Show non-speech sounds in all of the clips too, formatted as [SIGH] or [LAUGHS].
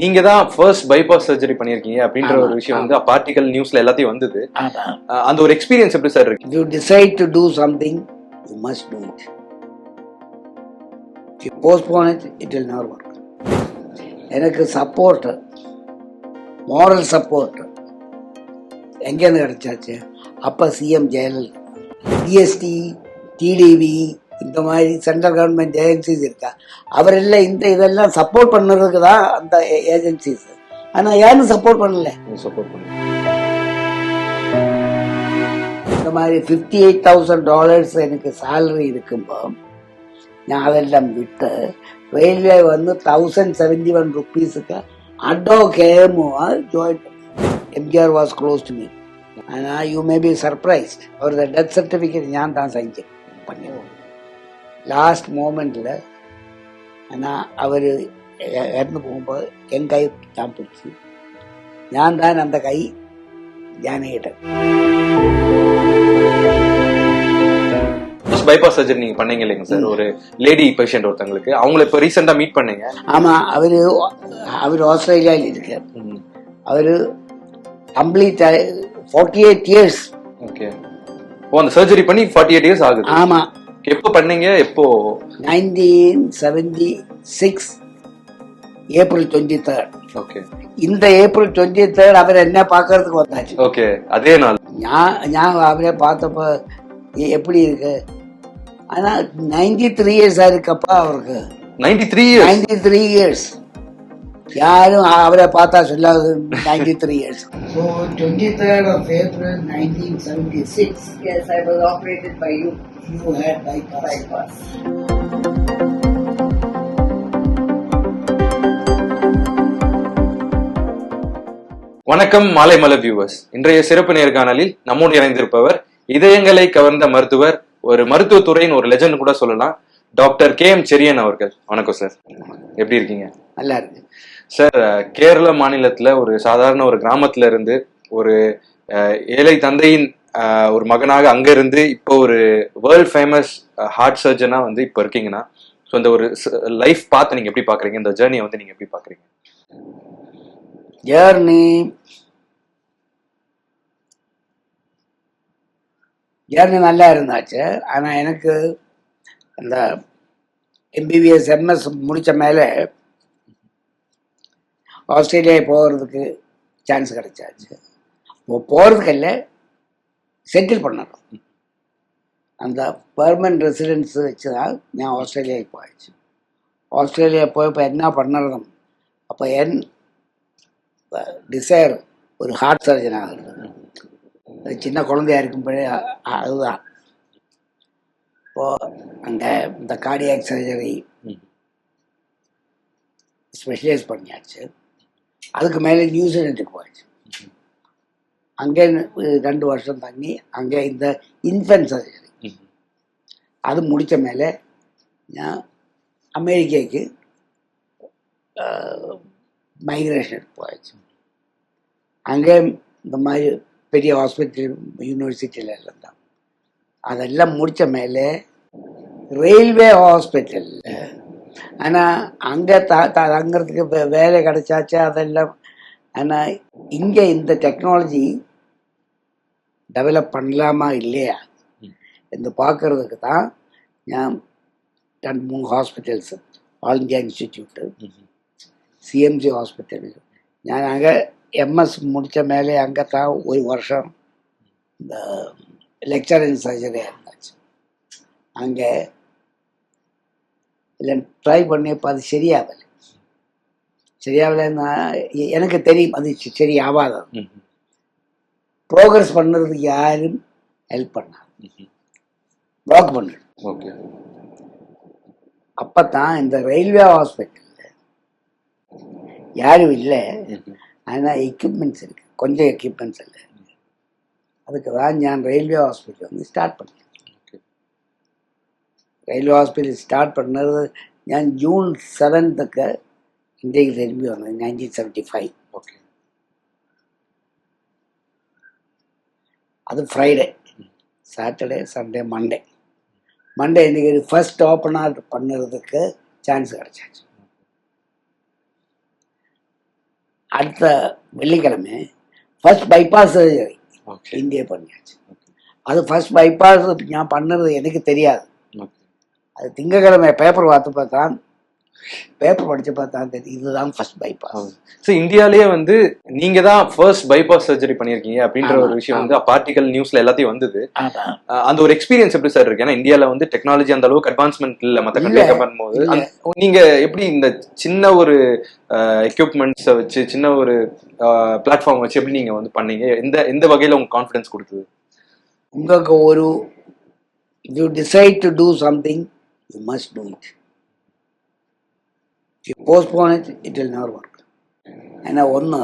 நீங்க தான் first bypass surgery பண்ணிருக்கீங்க அப்படின்ற ஒரு விஷயம் வந்து பார்ட்டிகல் நியூஸ்ல எல்லாத்தையும் வந்தது. அந்த ஒரு எக்ஸ்பீரியன்ஸ் எப்படி சார் இருக்கு? Decide to do something, you must do it. If you postpone it, it will never work. எனக்கு சப்போர்ட் moral சப்போர்ட் எங்கேருந்து கிடைச்சாச்சு? அப்போ சிஎம் ஜெயலலிதா ஜிஎஸ்டி டிடிவி இந்த மாதிரி சென்ட்ரல் கவர்மெண்ட் ஏஜென்சிஸ் இருக்கா? அவரெல்லாம் இந்த இதெல்லாம் சப்போர்ட் பண்ணுறதுக்கு தான் அந்த ஏஜென்சிஸ் ஆனால் யாரும் சப்போர்ட் பண்ணல. சப்போர்ட் பண்ணுங்க இந்த மாதிரி ஃபிஃப்டி எயிட் தௌசண்ட் டாலர்ஸ் எனக்கு சேலரி இருக்கும்போ நான் அதெல்லாம் விட்டு ரயில்வே வந்து தௌசண்ட் செவன்டி ஒன் ருப்பீஸுக்கு அடோ கேமோ join MGR was close to me ஆனால் யூ மே பி சர்ப்ரைஸ் அவரது டெத் சர்டிஃபிகேட் ஞான் தான் சைன் பண்ணிடுவோம் லாஸ்ட் மூமெண்ட்டில் நான் அவர் இறந்து போகும்போது என் கை தான் பிடிச்சி. நான் தான் அந்த கை ஜானகிட்டேன் பைபாஸ் சர்ஜரி நீங்க பண்ணீங்க இல்லைங்க சார். ஒரு லேடி பேஷண்ட் ஒருத்தங்களுக்கு. அவங்களை இப்போ ரீசெண்டாக மீட் பண்ணீங்க. ஆமா அவரு அவர் ஆஸ்திரேலியாவில் இருக்கார். அவரு complete forty eight years okay oh அந்த சர்ஜரி பண்ணி ஃபார்ட்டி எயிட் இயர்ஸ் ஆகுது. ஆமா. எப்போ பண்ணீங்க? எப்போ? Nineteen seventy six April twenty third okay. இந்த ஏப்ரல் டுவெண்ட்டி தேர்ட் அவர் என்ன பார்க்கறதுக்கு வந்தாச்சு? ஓகே. அதே நாள். நான் நான் அவரை பார்த்தப்ப எப்படி இருக்கு? ஆனா நைன்டி த்ரீ இயர்ஸ் இருக்கப்பா அவருக்கு. Ninety three ninety three years யாரும் அவரை பார்த்தா சொல்லாது. Ninety three years so twenty third of April nineteen seventy six Yes, I was operated by you. You had. வணக்கம் மாலை மலர் வியூவர்ஸ் இன்றைய சிறப்பு நேர்காணலில் நம்மோடு இணைந்திருப்பவர் இதயங்களை கவர்ந்த மருத்துவர் ஒரு மருத்துவத்துறையின் ஒரு லெஜண்ட் கூட சொல்லலாம் டாக்டர் கே எம் செரியன் அவர்கள். வணக்கம் சார் எப்படி இருக்கீங்க? நல்லா இருக்கு சார் கேரள மாநிலத்துல ஒரு சாதாரண ஒரு கிராமத்துல இருந்து ஒரு ஏழை தந்தையின் ஒரு மகனாக அங்க இருந்து இப்போ ஒரு வேர்ல்ட் ஃபேமஸ் ஹார்ட் சர்ஜனா வந்து இப்போ இருக்கீங்கன்னா ஸோ இந்த ஒரு லைஃப் பார்த்து நீங்க எப்படி பாக்குறீங்க? இந்த ஜேர்னியை வந்து நீங்க எப்படி பாக்குறீங்க? ஜேர்னி ஜேர்னி நல்லா இருந்தாச்சு. ஆனால் எனக்கு அந்த எம்பிபிஎஸ் எம்எஸ் முடிச்ச மேலே ஆஸ்திரேலியா போகிறதுக்கு சான்ஸ் கிடைச்சாச்சு. போகிறதுக்கு இல்லை செட்டில் பண்ணணும். அந்த பெர்மனன்ட் ரெசிடென்ஸ் வச்சு தான் நான் ஆஸ்திரேலியாவுக்கு போயாச்சு. ஆஸ்திரேலியா போய் இப்போ என்ன பண்ணுறதும் அப்போ என் டிசைர் ஒரு ஹார்ட் சர்ஜன் ஆகிறது. சின்ன குழந்தையா இருக்கும்போதே அதுதான். இப்போ அங்கே இந்த கார்டியாக் சர்ஜரி. ஸ்பெஷலைஸ் பண்ணியாச்சு. அதுக்கு மேலே நியூசிலாண்டுக்கு போயாச்சு அங்கே ரெண்டு வருஷம் தங்கி அங்கே இந்த இன்ஃபென்ட் சர்ஜரி. அது முடித்த மேலே நான் அமெரிக்காவுக்கு மைக்ரேஷன் போயாச்சு அங்கே இந்த மாதிரி பெரிய ஹாஸ்பிட்டல் யூனிவர்சிட்டியில் எல்லாம் தான் அதெல்லாம் முடித்த மேலே ரயில்வே ஹாஸ்பிட்டல் ஆனால் அங்கே த த- தங்கறதுக்கு வே- வேலை கிடைச்சாச்சு அதெல்லாம் ஆனால் இங்கே இந்த டெக்னாலஜி டெவலப் பண்ணலாமா இல்லையா என்று பார்க்கறதுக்கு தான் நான் ரெண்டு மூணு hospitals all India institute CMC hospital ഞാൻ അങ്ങ് എം എസ് മുടിച്ച മേലെ അങ്കത്താ ഒരു വർഷം ലെക്ചർ ഇൻ സർജറി ஆயிருந்தாச்சு அங்கே இல்லை ட்ரை பண்ணி பார்த்து சரியாகலை. சரியாகலைன்னா எனக்கு தெரியும் அது சரி ஆகாது ப்ரோக்ரஸ் பண்ணுறதுக்கு யாரும் ஹெல்ப் பண்ணாது. பிளாக் பண்ணிடும் ஓகே. அப்போ தான் இந்த ரயில்வே ஹாஸ்பிட்டலில் யாரும் இல்லை. ஆனால் எக்யூப்மெண்ட்ஸ் இருக்குது கொஞ்சம் எக்யூப்மெண்ட்ஸ் இல்லை. அதுக்கு தான் ஞான் ரயில்வே ஹாஸ்பிட்டல் வந்து ஸ்டார்ட் பண்ணேன். റെയിൽവേ ഹോസ്പിറ്റൽ സ്റ്റാർട്ട് பண்ணது ഞാൻ ജൂൺ സെവൻത്തൊക്കെ ഇന്ത്യക്ക് തിരുമ്പി വന്നത് നയൻറ്റീൻ സെവൻറ്റി ഫൈവ് ஓகே அது Friday Saturday Sunday Monday Monday இன்னைக்கு ஃபர்ஸ்ட் ஓப்பனாக பண்ணுறதுக்கு சான்ஸ் கிடைச்சாச்சு அடுத்த வெள்ளிக்கிழமை first bypass surgery okay India பண்ணியாச்சு அது ஃபர்ஸ்ட் பைபாஸ் நான் பண்ணது எனக்கு தெரியாது அது திங்கக்கிழமை பேப்பர் பார்த்து பார்த்தா பேப்பர் படிச்சு பார்த்தா இதுதான் ஃபர்ஸ்ட் பைபாஸ் ஸோ இந்தியாலயே வந்து நீங்க தான் ஃபர்ஸ்ட் பைபாஸ் சர்ஜரி பண்ணிருக்கீங்க அப்படின்ற ஒரு விஷயம் வந்து பார்ட்டிகல் நியூஸ்ல எல்லாத்தையும் வந்தது. அந்த ஒரு எக்ஸ்பீரியன்ஸ் எப்படி சார் இருக்கு? ஏன்னா இந்தியால வந்து டெக்னாலஜி அந்த அளவுக்கு அட்வான்ஸ்மெண்ட் இல்ல. மத்த இல்ல, கண்ட்ரி பண்ணும்போது. நீங்க எப்படி இந்த சின்ன ஒரு எக்யூப்மெண்ட்ஸை வச்சு சின்ன ஒரு பிளாட்ஃபார்ம் வச்சு எப்படி நீங்க வந்து பண்ணீங்க? எந்த எந்த வகையில உங்களுக்கு கான்ஃபிடன்ஸ் கொடுத்தது? உங்களுக்கு ஒரு you decide to do something you must do it you postpone it it will never work ஏன்னா ஒன்று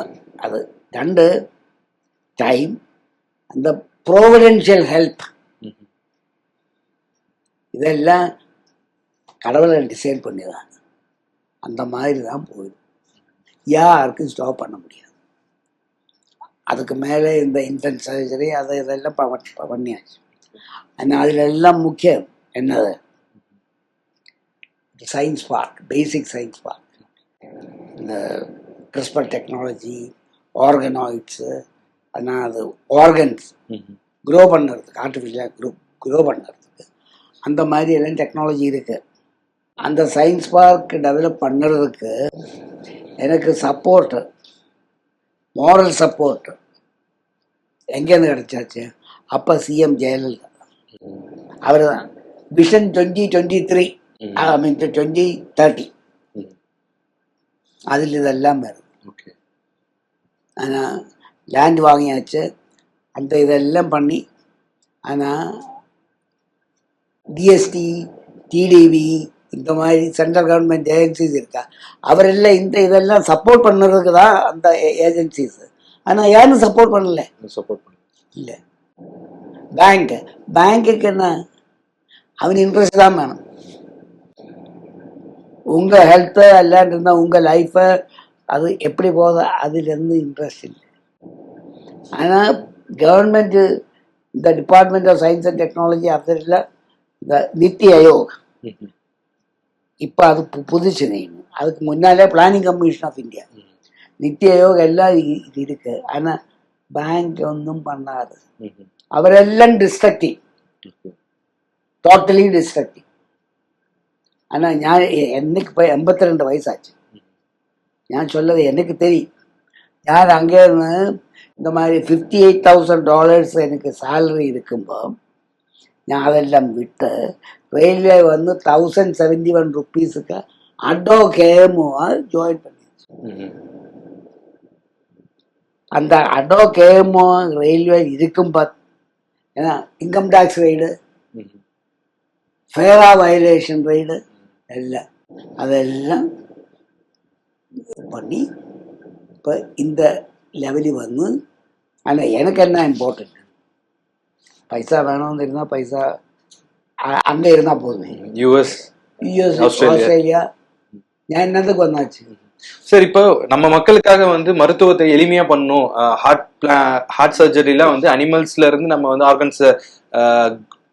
அது ரெண்டு டைம் அந்த ப்ரோவிடென்ஷியல் ஹெல்ப் இதெல்லாம் கடவுளை டிசைன் பண்ணிடுறாங்க. அந்த மாதிரி தான் போயிடும் யாருக்கும் ஸ்டாப் பண்ண முடியாது. அதுக்கு மேலே இந்த இன்ஃபென்ட் சர்ஜரி அதை இதெல்லாம் பண்ணியாச்சு. ஆனால் அதில் எல்லாம் முக்கியம் என்னது? Science park basic science park இந்த கிறிஸ்பர் டெக்னாலஜி ஆர்கனாய்ட்ஸு ஆனால் அது ஆர்கன்ஸ் க்ரோ பண்ணுறதுக்கு ஆர்டிஃபிஷியலாக க்ரோ க்ரோ பண்ணுறதுக்கு அந்த மாதிரி எல்லாம் டெக்னாலஜி இருக்குது அந்த சயின்ஸ் பார்க் டெவலப் பண்ணுறதுக்கு எனக்கு சப்போர்ட்டு moral சப்போர்ட் எங்கேருந்து கிடைச்சாச்சு? அப்போ சிஎம் ஜெயலலிதா அவர் தான் vision twenty twenty three I mean twenty thirty அதில் இதெல்லாம் ஓகே. ஆனால் லேண்ட் வாங்கியாச்சு. அந்த இதெல்லாம் பண்ணி ஆனால் டிஎஸ்டி டிடிவி இந்த மாதிரி சென்ட்ரல் கவர்மெண்ட் ஏஜென்சிஸ் இருக்கா? அவரெல்லாம் இந்த இதெல்லாம் சப்போர்ட் பண்ணுறதுக்கு தான் அந்த ஏஜென்சிஸ் ஆனால் யாரும் சப்போர்ட் பண்ணல. சப்போர்ட் பண்ணுங்க இல்லை. பேங்க் பேங்க்குக்கு என்ன? அவன் இன்ட்ரெஸ்ட் தான் வேணும். உங்கள் ஹெல்த்து எல்லாம் இருந்தால் உங்கள் லைஃப்பை அது எப்படி போகுது அதுலேருந்து இன்ட்ரெஸ்ட் இல்லை. ஆனால் கவர்மெண்ட்டு இந்த department of science and technology அதில் இந்த நித்தி ஆயோக். இப்போ அது புதுசு நீங்க அதுக்கு முன்னாலே planning commission of India NITI Aayog எல்லாம் இது இருக்கு. ஆனால் பேங்க் ஒன்றும் பண்ணாது. அவரெல்லாம் டிஸ்ட்ரக்டிவ் டோட்டலி டிஸ்ட்ரக்டிவ் ஆனால் நான் என்னைக்கு போய் எண்பத்தி ரெண்டு வயசாச்சு. நான் சொல்லது எனக்கு தெரியும். யார் அங்கே இருந்து இந்த மாதிரி ஃபிஃப்டி எயிட் தௌசண்ட் டாலர்ஸ் எனக்கு சேலரி இருக்கும்போ நான் அதெல்லாம் விட்டு ரயில்வே வந்து தௌசண்ட் செவன்டி ஒன் ருப்பீஸுக்கு அடோ கேமுவாக ஜாயின் பண்ணிடுச்சு அந்த அடோ கேமோ ரயில்வே இருக்கும் பத் ஏன்னா income tax raid ஃபேரா violation raid எல்லாம் அதெல்லாம் பண்ணி இப்போ இந்த லெவலில் வந்து ஆனால் எனக்கு என்ன இம்பார்ட்டன்ட் பைசா வேணும்னு இருந்தால் பைசா அங்கே இருந்தால் போதும். US US Australia. நான் என்னதுக்கு வந்தாச்சு? சரி இப்போ நம்ம மக்களுக்காக வந்து மருத்துவத்தை எளிமையா பண்ணணும். ஹார்ட் ஹார்ட் சர்ஜரிலாம் வந்து அனிமல்ஸ்ல இருந்து நம்ம வந்து ஆர்கன்ஸ்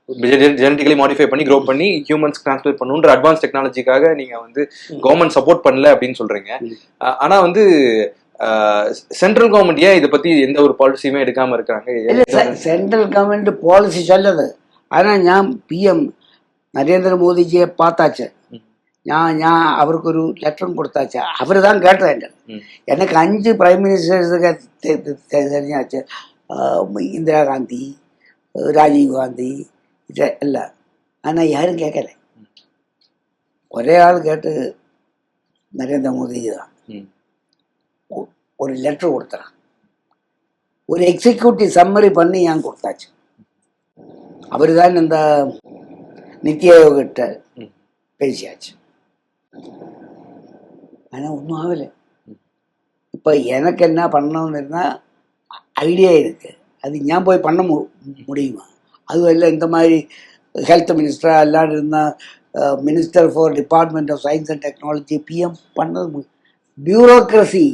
ஜெனட்டிக்கலி மாடிஃபை பண்ணி க்ரோ பண்ணி ஹியூமன்ஸ் டிரான்ஸ்ஃபர் பண்ணுன்ற அட்வான்ஸ் டெக்னாலஜிக்காக நீங்க வந்து கவர்மெண்ட் சப்போர்ட் பண்ணல அப்படின்னு சொல்றீங்க. ஆனா வந்து சென்ட்ரல் கவர்மெண்ட் ஏன் இதை பத்தி எந்த ஒரு பாலிசியுமே எடுக்காம இருக்காங்க சென்ட்ரல் கவர்மெண்ட் பாலிசி சொல்லுது. ஆனா நான் பிஎம் நரேந்திர மோடிஜியை பார்த்தாச்சு. ഞാൻ அவருக்கு ஒரு ലെറ്ററും കൊടുത്താച്ച அவர் தான் കേട്ടത് எனக்கு அஞ்சு അഞ്ച് പ്രൈം മിനിസ്റ്റേഴ്സൊക്കെ இந்திரா காந்தி ராஜீவ் காந்தி எல்லாம் ஆனால் யாரும் கேட்கல ஒரே ஆள் கேட்டு நரேந்திர மோடிஜி தான். ஒரு லெட்டர் கொடுத்துறான். ஒரு எக்ஸிக்யூட்டிவ் சம்மரி பண்ணி ஏன் கொடுத்தாச்சு? அவர் தான் இந்த நித்தி ஆயோகிட்ட. பேசியாச்சு. ஆனால் ஒன்றும் ஆகலை. இப்போ எனக்கு என்ன பண்ணணும்னு இருந்தால் ஐடியா இருக்கு. அது ஏன் போய் பண்ண முடியுமா? அதுவும் இல்லை இந்த மாதிரி ஹெல்த் மினிஸ்டராக எல்லாம் இருந்தால் minister for department of science and technology PM பண்ணது பியூரோக்ரஸி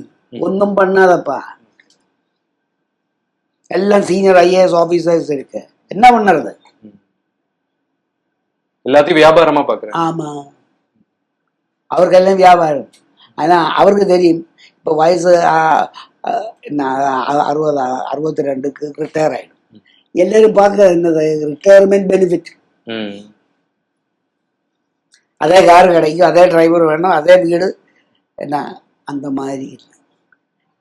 ஒன்றும் பண்ணாதப்பா. எல்லாம் சீனியர் ஐஏஎஸ் ஆஃபீஸர்ஸ் இருக்கு. என்ன பண்ணுறது எல்லாத்தையும் வியாபாரமா பாக்குறேன் ஆமாம் அவருக்கெல்லாம் வியாபாரம். ஆனால் அவருக்கு தெரியும். இப்போ வயசு அறுபது அறுபத்தி ரெண்டுக்கு ரிட்டையர் ஆகிடும் எல்லாரும் பார்க்க என்னது? ரிட்டையர்மெண்ட் பெனிஃபிட் அதே கார் கிடைக்கும் அதே டிரைவர் வேணும் அதே வீடு. என்ன? அந்த மாதிரி இல்லை.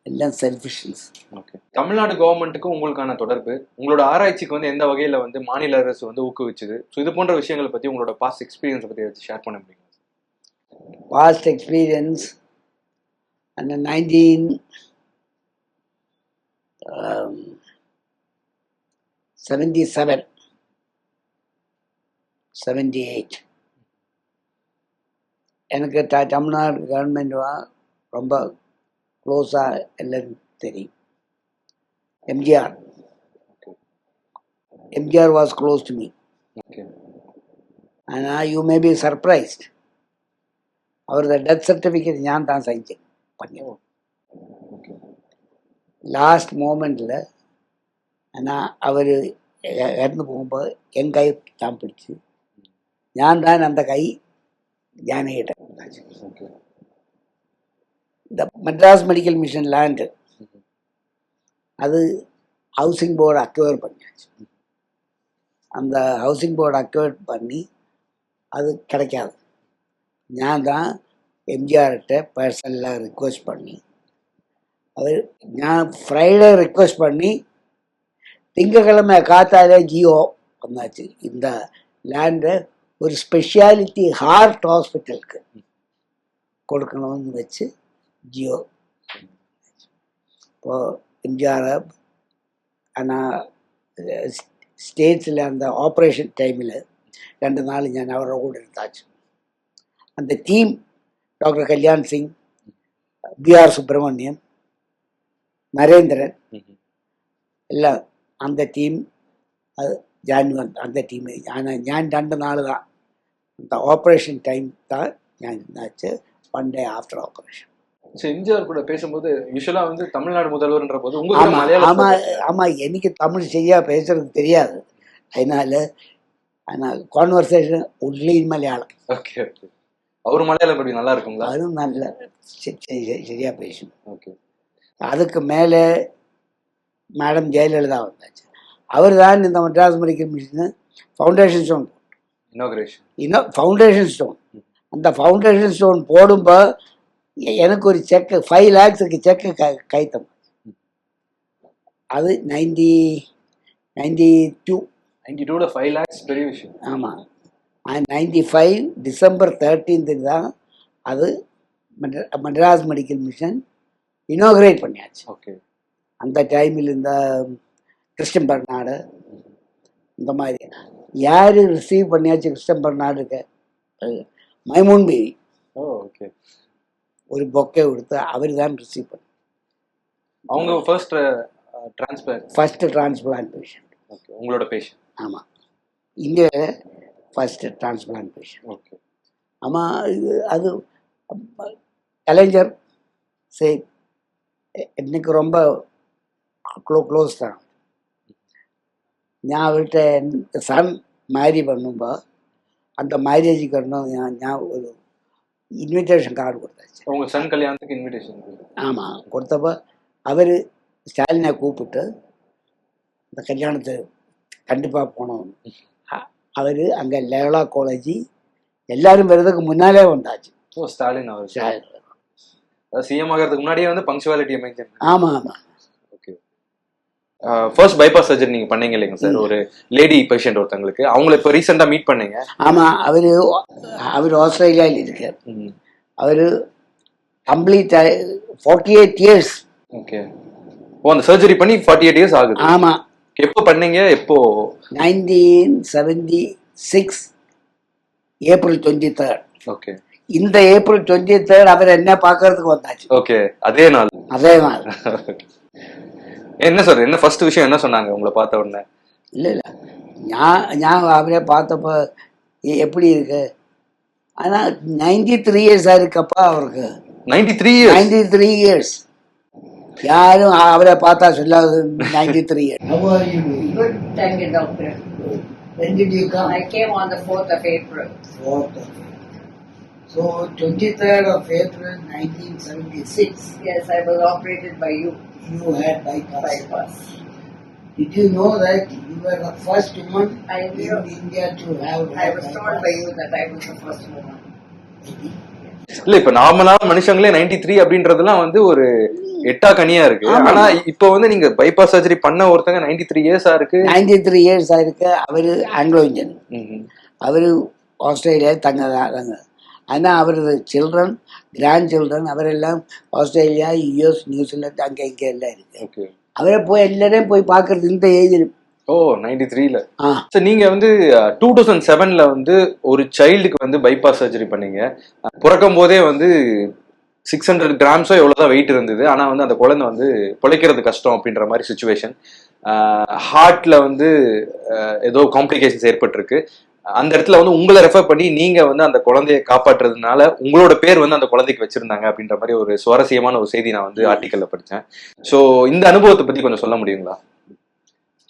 எல்லாம் செல்ஃபிஷ்னஸ் ஓகே. தமிழ்நாடு கவர்மெண்ட்டுக்கும் உங்களுக்கான தொடர்பு. உங்களோட ஆராய்ச்சிக்கு வந்து எந்த வகையில வந்து மாநில அரசு வந்து ஊக்குவிச்சுது? ஸோ இது போன்ற விஷயங்களை பத்தி உங்களோட பாஸ்ட் எக்ஸ்பீரியன்ஸ் பத்தி ஏதாச்சும் ஷேர் பண்ண முடியுமா? And in 19 um, 77, 78 எனக்கு த தமிழ்நாடு கவர்மெண்ட்டுவா ரொம்ப க்ளோஸாக எல்லாருக்கும் தெரியும். MGR MGR was close to me ஆனால் யூ மே பி சர்ப்ரைஸ்ட் அவரது டெத் சர்டிஃபிகேட் ஞான் தான் சைன் பண்ணி லாஸ்ட் மூமெண்ட்டில் ஆனால் அவர் இறந்து போகும்போது என் கை தான் பிடிச்சு. நான் தான் அந்த கை ஜானகிட்ட இந்த மெட்ராஸ் மெடிக்கல் மிஷன் லேண்டு அது ஹவுசிங் போர்டு அக்வயர் பண்ணியாச்சு. அந்த ஹவுசிங் போர்டு அக்வயர் பண்ணி அது கிடைக்காது. நான் தான் எம்ஜிஆர்கிட்ட பர்சனலாக ரிக்வெஸ்ட் பண்ணி அது நான் ஃப்ரைடே ரிக்வெஸ்ட் பண்ணி திங்கக்கிழமை காத்தாலே ஜியோ வந்தாச்சு. இந்த லேண்டை ஒரு ஸ்பெஷாலிட்டி ஹார்ட் ஹாஸ்பிட்டலுக்கு கொடுக்கணும்னு வச்சு ஜியோ இப்போது எம்ஜிஆர் ஆனால் ஸ்டேஜில் அந்த ஆப்ரேஷன் டைமில் ரெண்டு நாள் ஞான் அவரோட கூட இருந்தாச்சு. அந்த team doctor Kalyan Singh P R Subramanian Narendran எல்லாம் அந்த ടീം അത് ഞാൻ വന്ന് அந்த ടീം ഞാൻ ഞാൻ രണ്ട് നാൾ தான் அந்த ஆப்ரேஷன் டைம் தான் ഞാൻ இருந்தாச்சு ஒன் டே ஆஃப்டர் ஆப்ரேஷன் சரி எம்ஜிஆர் கூட பேசும்போது யூஸ்வலா வந்து தமிழ்நாடு முதல்வர்ன்ற போது உங்க ஆமா மலையாளம் ஆமா ஆமா எனக்கு தமிழ் சரியா பேசுறது தெரியாது அதனால ஆனால் conversation only Malayalam okay okay அவர் மலையாளம் எப்படி நல்லா இருக்குங்களா அதுவும் நல்ல சரி, சரி, சரி, சரியா பேசும் ஓகே அதுக்கு மேலே மேடம் ஜெயலலிதா வந்தாச்சு. அவர் தான் இந்த Madras medical mission foundation stone inauguration இன்னும் ஃபவுண்டேஷன் ஸ்டோன் அந்த ஃபவுண்டேஷன் ஸ்டோன் போடும்போ எ- எனக்கு ஒரு செக்கு ஃபைவ் லேக்ஸுக்கு செக்கு க கைத்தம். அது நைன்டி நைன்டி டூ நைன்டி டூல ஃபைவ் லேக்ஸ் பெரிய விஷயம். ஆமாம் நைன்டி ஃபைவ் டிசம்பர் தேர்ட்டீன்த்து தான் அது மெட்ர- மெட்ராஸ் மெடிக்கல் மிஷன் இனாகிரேட் பண்ணியாச்சு. ஓகே அந்த டைமில் இந்த கிறிஸ்டன் பர்னாடு இந்த மாதிரி. யார் ரிசீவ் பண்ணியாச்சு கிறிஸ்டன் பர்னாடுக்கு மைமூன் ஓகே ஒரு பொக்கே கொடுத்து அவர் தான் ரிசீவ் பண்ண. அவங்க first transplant first transplant patient okay உங்களோட பேஷண்ட் ஆமாம் இங்கே ஃபஸ்ட்டு டிரான்ஸ்பிளான்ட் பேஷண்ட் ஓகே ஆமாம் இது அது கலைஞர் சரி. எனக்கு ரொம்ப அவ்வளோ க்ளோஸ் தான். ഞാൻ അവരുടെ സൺ മാരി പണ്ണുമ്പോൾ അന്ത മാരേജ് இன்விடேஷன் கார்டு கொடுத்தாச்சு. ഒരു சன் கல்யாணத்துக்கு இன்விடேஷன் ஆமாம் കൊടുത്തപ്പോൾ அவர் സ്റ്റാലിനെ கூப்பிட்டு இந்த கல்யாணத்து கண்டிப்பாக போனோம் அவர் அங்கே லேலா காலேஜ் எல்லாரும் வர்றதுக்கு முன்னாலே வந்தாச்சு. ஓ ஸ்டாலின் அவர். ஸ்டாலின். சிஎம் ஆகிறதுக்கு முன்னாடியே வந்து பங்க்சுவாலிட்டியை மெயின்டைன் ஆமாம் ஆமாம் ஃபர்ஸ்ட் பைபாஸ் சர்ஜரி நீங்க பண்ணீங்க இல்லைங்க சார் ஒரு லேடி பேஷண்ட் ஒருத்தங்களுக்கு. அவங்கள இப்போ ரீசெண்டா மீட் பண்ணீங்க. ஆமாம் அவர் அவர் ஆஸ்திரேலியாவில் இருக்கார். அவர் complete forty eight years okay. ஓ அந்த சர்ஜரி பண்ணி ஃபார்ட்டி எயிட் இயர்ஸ் ஆகுது. ஆமாம் எப்போ பண்ணீங்க? எப்போ? Nineteen seventy six April twenty third okay. இந்த ஏப்ரல் டுவெண்ட்டி தேர்ட் அவர் என்ன பார்க்கறதுக்கு வந்தாச்சு? ஓகே. அதே நாள். அதே நாள். [LAUGHS] என்ன சார் என்ன ஃபர்ஸ்ட் விஷயம் என்ன சொன்னாங்க? உங்களை பார்த்த உடனே. இல்லை இல்லை. நான் நான் அவரே பார்த்தப்போ எப்படி இருக்கு? ஆனால் நைன்டி த்ரீ இயர்ஸ் இருக்கப்பா அவருக்கு. Ninety three years ninety three years யாரும் அவரை பார்த்தா சொல்லாது ninety three years So 23rd of April 1976, Yes, I was operated by you. you had bypass. Bypass. Did you know that you were the first woman I in knew. India to have I was told by you that I was the first woman. இல்ல இப்ப நார்மலான மனுஷங்களே 93 three அப்படின்றதுலாம் வந்து ஒரு எட்டா கனியா இருக்கு. ஆனா இப்போ வந்து நீங்க பைபாஸ் சர்ஜரி பண்ண ஒருத்தங்க 93 த்ரீ இயர்ஸா இருக்கு 93 இயர்ஸ் ஆயிருக்கு அவரு ஆங்கிலோ இந்தியன். அவர் ஆஸ்திரேலியா தங்கதாங்க ஆனால் அவரது சில்ட்ரன் கிராண்ட் சில்ட்ரன் அவரெல்லாம் ஆஸ்திரேலியா யூஎஸ் நியூசிலாந்து அங்கே இங்கே எல்லாம் இருக்கு. அவரை போய் எல்லாரையும் போய் பார்க்கறது இந்த ஏஜில் ஓ 93 த்ரீல சார் நீங்க வந்து டூ தௌசண்ட் செவன்ல வந்து ஒரு சைல்டுக்கு வந்து பைபாஸ் சர்ஜரி பண்ணீங்க. பிறக்கும் போதே வந்து சிக்ஸ் ஹண்ட்ரட் கிராம்ஸோ எவ்வளவுதான் வெயிட் இருந்தது. ஆனா வந்து அந்த குழந்தை வந்து பிழைக்கிறது கஷ்டம் அப்படின்ற மாதிரி சுச்சுவேஷன் ஹார்ட்ல வந்து ஏதோ காம்ப்ளிகேஷன்ஸ் ஏற்பட்டிருக்கு. அந்த இடத்துல வந்து உங்களை ரெஃபர் பண்ணி நீங்க வந்து அந்த குழந்தையை காப்பாற்றுறதுனால உங்களோட பேர் வந்து அந்த குழந்தைக்கு வச்சிருந்தாங்க அப்படின்ற மாதிரி ஒரு சுவாரஸ்யமான ஒரு செய்தி நான் வந்து ஆர்டிக்கல்ல படிச்சேன். ஸோ இந்த அனுபவத்தை பத்தி கொஞ்சம் சொல்ல முடியுங்களா?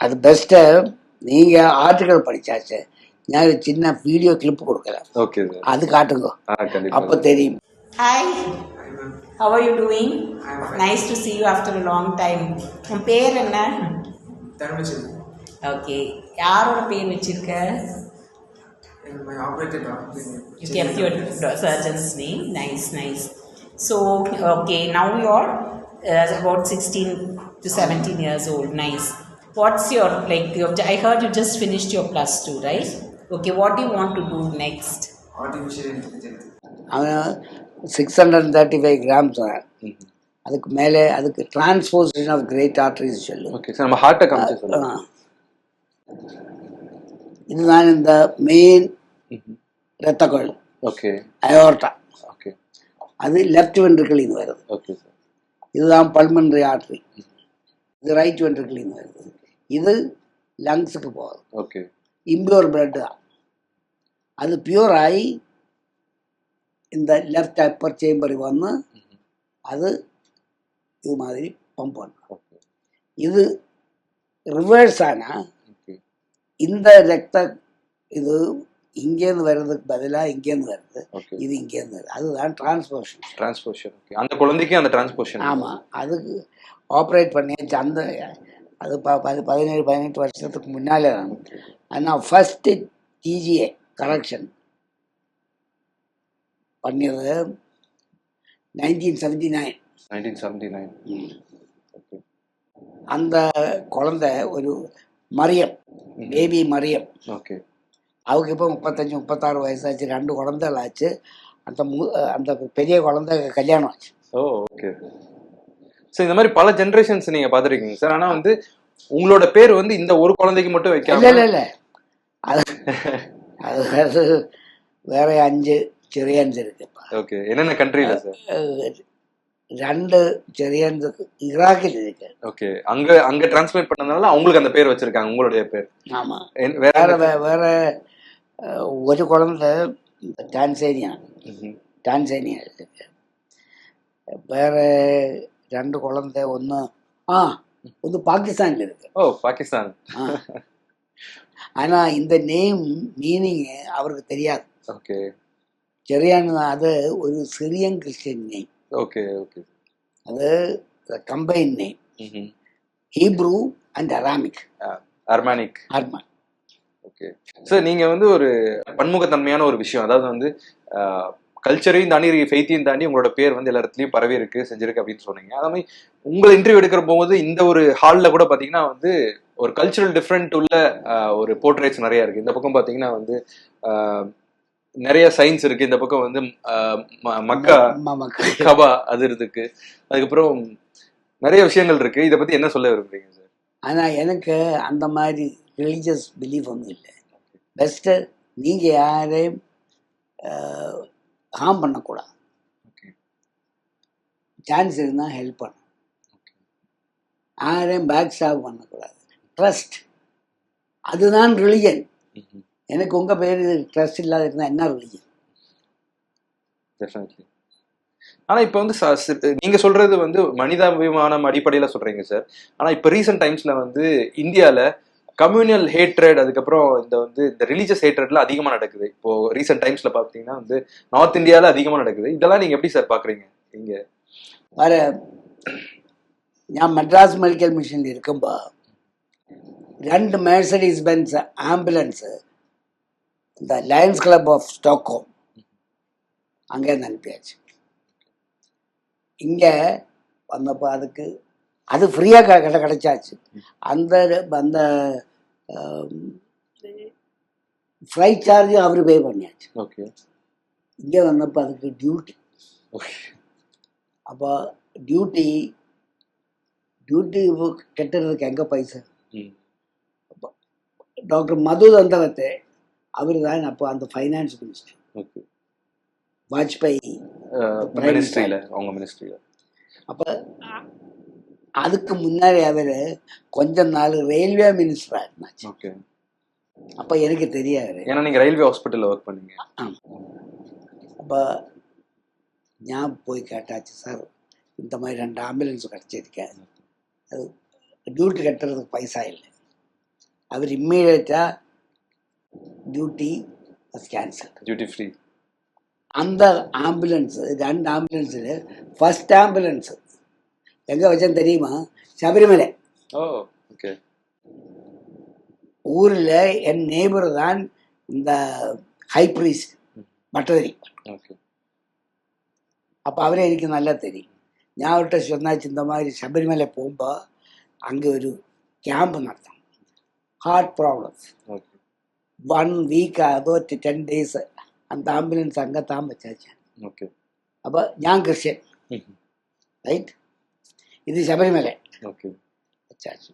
அது பெஸ்ட்டு நீங்கள் ஆர்டிக்கல் படிச்சாச்சு. நான் ஒரு சின்ன வீடியோ கிளிப் கொடுக்குறேன். ஓகே சார் அது காட்டுங்க. அப்போ தெரியும். Hi, how are you doing? Nice to see you after a long time. உன் பேர் என்ன? ஓகே யாரோட பேர் வச்சிருக்க? my operated dog. You kept your surgeon's name. Nice, nice. So, okay, now you're uh, about 16 to 17 years old. Nice. What's your, like, your, I heard you just finished your plus two, right? Okay, what do you want to do next? Artificial intelligence. அவன் six hundred thirty five grams அதுக்கு மேலே அதுக்கு transposition of great arteries சொல்லு okay sir நம்ம ஹார்ட்டை காமிச்சு சொல்லுங்க ஆ. இதுதான் இந்த மெயின் அயோர்டா ஓகே அது லெஃப்ட் வென்ட்ரிக்கிளின் வருது. ஓகே சார் இதுதான் பல்மனரி ஆர்டரி இது ரைட் வென்ட்ரிக்கிளின் வருது. இது லங்ஸுக்கு போகுது. ஓகே இம்பியூர் பிளட் தான். அது பியூர் ஆகி இந்த லெஃப்ட் அப்பர் சேம்பருக்கு வந்து அது இது மாதிரி பம்ப் பண்ணும். இது ரிவர்ஸ் ஆனால் இந்த ரத்த இது இங்கேருந்து வர்றதுக்கு பதிலாக இங்கேருந்து வருது இது இங்கேருந்து வருது அதுதான் டிரான்ஸ்போர்ஷன் டிரான்ஸ்போஷன் ஓகே அந்த குழந்தைக்கு அந்த டிரான்ஸ்போஷன் ஆமாம் அதுக்கு ஆப்ரேட் பண்ணியாச்சு. அந்த அது ப பதி பதினேழு பதினெட்டு வருஷத்துக்கு முன்னாலே தான். ஆனால் ஃபஸ்ட்டு டிஜிஏ கரெக்ஷன் பண்ணியது nineteen seventy nine nineteen seventy nine அந்த குழந்தை ஒரு மரியம் பேபி மரியம். ஓகே அவருக்கு இப்போ முப்பத்தஞ்சு முப்பத்தாறு வயசாச்சு ரெண்டு குழந்தைகள் ஆச்சு அந்த மு அந்த பெரிய குழந்தை கல்யாணம் ஆச்சு. ஓ ஓகே. சார் இந்த மாதிரி பல ஜெனரேஷன்ஸ் நீங்க பாத்துருக்கீங்க சார். ஆனா வந்து உங்களோட பேர் வந்து இந்த ஒரு குழந்தைக்கு மட்டும் இல்லை வைக்காம இல்லை இல்லை அது அது வேற அஞ்சு சிரியன்ஸ் இருக்கு இப்போ ஓகே. என்னென்ன கண்ட்ரில சார்? ரெண்டு சிரியன்ஸ் ஈராக்கில் இருக்கு. ஓகே. அங்க அங்க டிரான்ஸ்லேட் பண்ணதுனால அவங்களுக்கு அந்த பேர் வச்சிருக்காங்க உங்களுடைய பேர். என்- வேற வேற டான்சேனியா ம்ஹும். டான்சேனியா இருக்கு. வேற ரெண்டு குழந்தை ஒன்று ஆ ஒன்று பாகிஸ்தானில் இருக்கு. ஓ பாகிஸ்தான். ஆனா இந்த நேம் மீனிங் அவருக்கு தெரியாது. ஓகே. சரியான அது ஒரு Syrian Christian name okay okay. அது combine name. Hebrew and Aramaic அர்மானிக் ஆர்மா ஓகே சார் நீங்க வந்து ஒரு பன்முகத்தன்மையான ஒரு விஷயம். அதாவது வந்து கல்ச்சரையும் தாண்டி ஃபெய்த்தையும் தாண்டி உங்களோட பேர் வந்து எல்லா இடத்துலயும் பரவி இருக்கு செஞ்சிருக்கு அப்படின்னு சொன்னீங்க. அதே மாதிரி உங்களை இன்டர்வியூ எடுக்கிற போது இந்த ஒரு ஹால்ல கூட பாத்தீங்கன்னா வந்து ஒரு கல்ச்சுரல் டிஃப்ரெண்ட் உள்ள ஒரு போர்ட்ரேட்ஸ் நிறைய இருக்கு. இந்த பக்கம் பாத்தீங்கன்னா வந்து நிறைய சயின்ஸ் இருக்கு. இந்த பக்கம் வந்து மக்கா கபா அது இருக்கு. அதுக்கப்புறம் நிறைய விஷயங்கள் இருக்கு. இதை பத்தி என்ன சொல்ல விரும்புறீங்க சார் ஆனா எனக்கு அந்த மாதிரி ரிலீஜியஸ் பிலீஃப் ஒன்றும் இல்லை. பெஸ்ட்டு நீங்க யாரையும் ஹார்ம் பண்ணக்கூடாது. சான்ஸ் இருந்தால் ஹெல்ப் பண்ணும். யாரையும் பேக் ஸ்டாப் பண்ணக்கூடாது. ட்ரஸ்ட் அதுதான் ரிலிஜன் எனக்கு உங்க பேர் ட்ரஸ்ட் இல்லாத இருந்தால் என்ன ரிலிஜன் டெஃபினெட்லி ஆனா இப்ப வந்து ச- சி- நீங்க சொல்றது வந்து மனிதாபிமானம் அடிப்படையில சொல்றீங்க சார் ஆனா இப்ப ரீசெண்ட் டைம்ஸ்ல வந்து இந்தியால கம்யூனியல் ஹேட்ரட் அதுக்கப்புறம் இந்த வந்து இந்த ரிலீஜியஸ் ஹேட்ரட்லாம் அதிகமாக நடக்குது. இப்போ ரீசெண்ட் டைம்ஸில் பார்த்தீங்கன்னா வந்து நார்த் இந்தியாவில் அதிகமாக நடக்குது. இதெல்லாம் நீங்கள் எப்படி சார் பார்க்குறீங்க இங்கே. வர நான் மெட்ராஸ் மெடிக்கல் மிஷன் இருக்கும்போ. ரெண்டு மெர்சடிஸ் பென்ஸ் ஆம்புலன்ஸு இந்த லயன்ஸ் கிளப் ஆஃப் ஸ்டாக்ஹோம் அங்கேருந்து அனுப்பியாச்சு. இங்கே வந்தப்போ அதுக்கு அது ஃப்ரீயாக கிட கிடச்சாச்சு. அந்த அந்த ஃப்ளைட் சார்ஜும் அவர் பே பண்ணியாச்சு ஓகே இங்கே வந்தப்போ அதுக்கு டியூட்டி ஓகே அப்போ டியூட்டி டியூட்டி கட்டுறதுக்கு எங்கே பைசா டாக்டர் மது தந்தவத்தை அவர் தான் அப்போ அந்த ஃபைனான்ஸ் மினிஸ்டர் ஓகே வாஜ்பாய் மினிஸ்ட்ரியில அவங்க மினிஸ்ட்ரியில அப்போ அதுக்கு முன்னாடி அவர் கொஞ்ச நாள் ரயில்வே மினிஸ்டராக இருந்தாச்சு ஓகே. அப்போ எனக்கு தெரியாது. ஏன்னா நீங்க ரயில்வே ஹாஸ்பிட்டல்ல ஒர்க் பண்ணீங்க. அப்போ ஞாபகம் போய் கேட்டாச்சு சார் இந்த மாதிரி ரெண்டு ஆம்புலன்ஸ் கிடச்சிருக்கேன். அது டியூட்டி கட்டுறதுக்கு பைசா இல்லை. அவர் இம்மீடியட்டாக டியூட்டி கேன்சல் டியூட்டி ஃப்ரீ அந்த ஆம்புலன்ஸ் ரெண்டு ஆம்புலன்ஸில் ஃபர்ஸ்ட் ஆம்புலன்ஸ் எங்கே வச்சேன்னு தெரியுமா சபரிமலை ஓ ஓகே ஊரில் என் நெய்பர் தான் இந்த ஹை ப்ரீஸ்ட் பட்டதிரி ஓகே അപ്പോൾ അവരെ എനിക്ക് നല്ല തരും ഞാൻ അവരുടെ சொன்னாச்சு இந்த மாதிரி ശബരിമല പോകുമ്പോൾ அங்கே ஒரு ക്യാമ്പ് നടത്തണം heart problems okay one week அதோ டென் டேஸ் அந்த ஆம்புலன்ஸ் அங்கே தான் வச்சாச்சு ஓகே അപ്പോൾ ഞാൻ ക്രിസ്ത്യൻ റൈറ്റ് இது சபரிமலை ஓகே வச்சாச்சு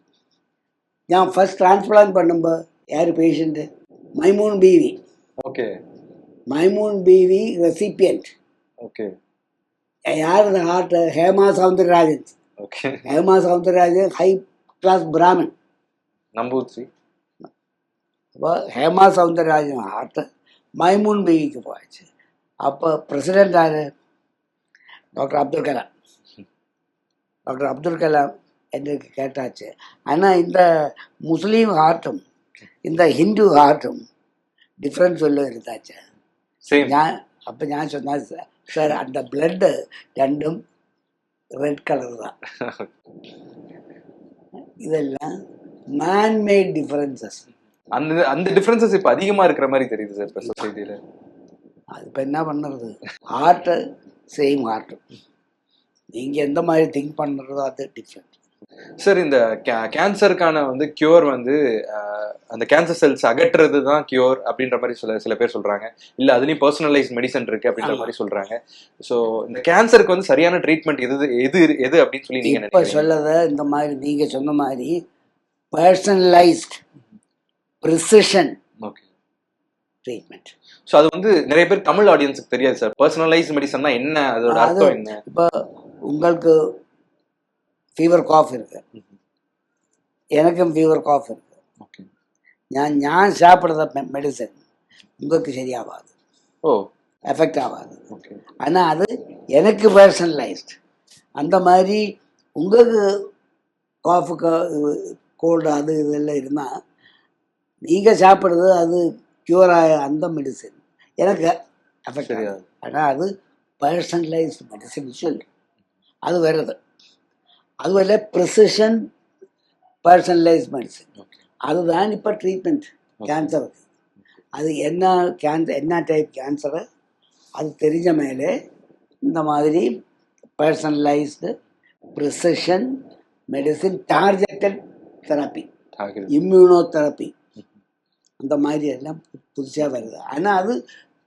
நான் ஃபர்ஸ்ட் டிரான்ஸ்பிளான்ட் பண்ணும்போ யார் patient Maimoon Beevi okay Maimoon Beevi recipient okay யார் இந்த heart Hema Soundararajan okay Hema Soundararajan high class Brahmin Namboothiri அப்போ ஹேமா சவுந்தரராஜன் ஹார்ட் மைமூன் பீவிக்கு போயாச்சு அப்போ பிரசிடென்ட் யார் டாக்டர் அப்துல் கலாம் டாக்டர் அப்துல் கலாம் என்று கேட்டாச்சு. ஆனால் இந்த முஸ்லீம் ஹார்ட்டும் இந்த ஹிந்து ஹார்ட்டும் டிஃப்ரெண்ட் சொல்ல இருந்தாச்சு. ஞான் அப்போ ஞான் சொன்னா சார் அந்த பிளட்டு ரெண்டும் ரெட் கலர் தான். [LAUGHS] இதெல்லாம் மேன்மேட் டிஃபரன்சஸ் அந்த அந்த டிஃபரன்சஸ் இப்போ அதிகமாக இருக்கிற மாதிரி தெரியுது சார் இப்போ சொசைட்டியில் அது இப்போ என்ன பண்ணுறது? ஹார்ட்டு சேம் ஆர்ட்டு நீங்கள் எந்த மாதிரி திங்க் பண்ணுறதோ அது டிஃப்ரெண்ட் சார் இந்த கேன்சருக்கான வந்து கியூர் வந்து அந்த கேன்சர் செல்ஸ் அகற்றுறது தான் கியூர் அப்படின்ற மாதிரி சில சில பேர் சொல்றாங்க. இல்ல அதுலயும் பர்சனலைஸ் மெடிசன் இருக்கு அப்படின்ற. மாதிரி சொல்றாங்க. சோ இந்த கேன்சருக்கு வந்து சரியான ட்ரீட்மெண்ட் எது எது எது அப்படின்னு சொல்லி நீங்க இப்போ சொல்லத இந்த மாதிரி நீங்கள் சொன்ன மாதிரி personalised precision okay treatment so அது வந்து நிறைய பேர் தமிழ் ஆடியன்ஸுக்கு தெரியாது சார் பர்சனலைஸ் மெடிசன்னா என்ன? அதோட அது அர்த்தம் என்ன? இப்போ உங்களுக்கு ஃபீவர் காஃப் இருக்கு. எனக்கும் ஃபீவர் காஃப் இருக்கு. ஞான் ஞான் சாப்பிட்றத மெடிசன் உங்களுக்கு சரியாகாது. ஓ. எஃபெக்ட் ஆகாது. ஆனால் அது எனக்கு பர்சனலைஸ்ட் அந்த மாதிரி உங்களுக்கு காஃபு கோல்டு அது இதெல்லாம் இருந்தால் நீங்கள் சாப்பிட்றது அது க்யூர் ஆக அந்த மெடிசன் எனக்கு எஃபெக்ட் ஆகாது. ஆனால் அது பர்சனலைஸ்ட் மெடிசன் சொல்லு அது வருது அதுவല്ല ப்ரிசிஷன் பர்சனலைஸ்ட் மெடிசன் ஓகே அதுதான் இப்போ ட்ரீட்மெண்ட் கேன்சருக்கு அது என்ன கேன்சர் என்ன டைப் கேன்சரு அது தெரிஞ்ச மேலே இந்த மாதிரி personalised precision medicine targeted therapy immunotherapy அந்த மாதிரி எல்லாம் புதுசாக வருது. ஆனால் அது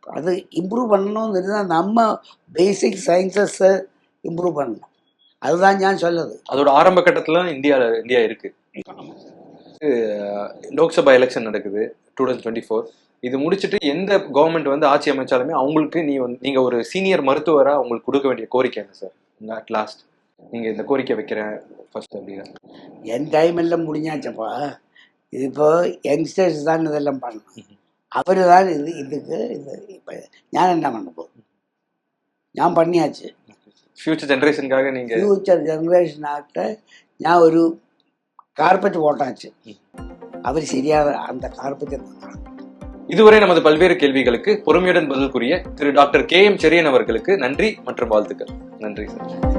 அது இம்ப்ரூவ் பண்ணணும்னு இருந்தால் நம்ம பேசிக் சயின்சஸை இம்ப்ரூவ் பண்ணணும் அதுதான் ஞான் சொல்லுது அதோட ஆரம்ப கட்டத்தில் இந்தியாவில் இந்தியா இருக்கு. லோக்சபா எலெக்ஷன் நடக்குது டூ தௌசண்ட் டுவெண்ட்டி ஃபோர் இது முடிச்சுட்டு எந்த கவர்மெண்ட் வந்து ஆட்சி அமைச்சாலுமே அவங்களுக்கு நீ வந்து நீங்க ஒரு சீனியர் மருத்துவரா உங்களுக்கு கொடுக்க வேண்டிய கோரிக்கை என்ன சார்? அட் லாஸ்ட் நீங்க இந்த கோரிக்கை வைக்கிறேன் ஃபர்ஸ்ட் அப்படின்னு. என் டைம் எல்லாம் முடிஞ்சாச்சப்பா. இது இப்போ யங்ஸ்டர்ஸ் தான் இதெல்லாம் பண்ணணும். அவர் தான் இது இதுக்கு இது இப்போ ஞான் என்ன பண்ண போகும் நான் பண்ணியாச்சு. ஃபியூச்சர் ஜெனரேஷனுக்காக நீங்க ഫ്യൂച്ചർ ജനറേഷൻ ആകട്ടെ ഞാൻ ഒരു കാർപ്പറ്റ് പോട്ടാച്ച് அவர் சரியாக அந்த கார்பத்தை இதுவரை நமது பல்வேறு கேள்விகளுக்கு பொறுமையுடன் பதில் கூறிய திரு டாக்டர் கே எம் செரியன் அவர்களுக்கு நன்றி மற்றும் வாழ்த்துக்கள் நன்றி சார்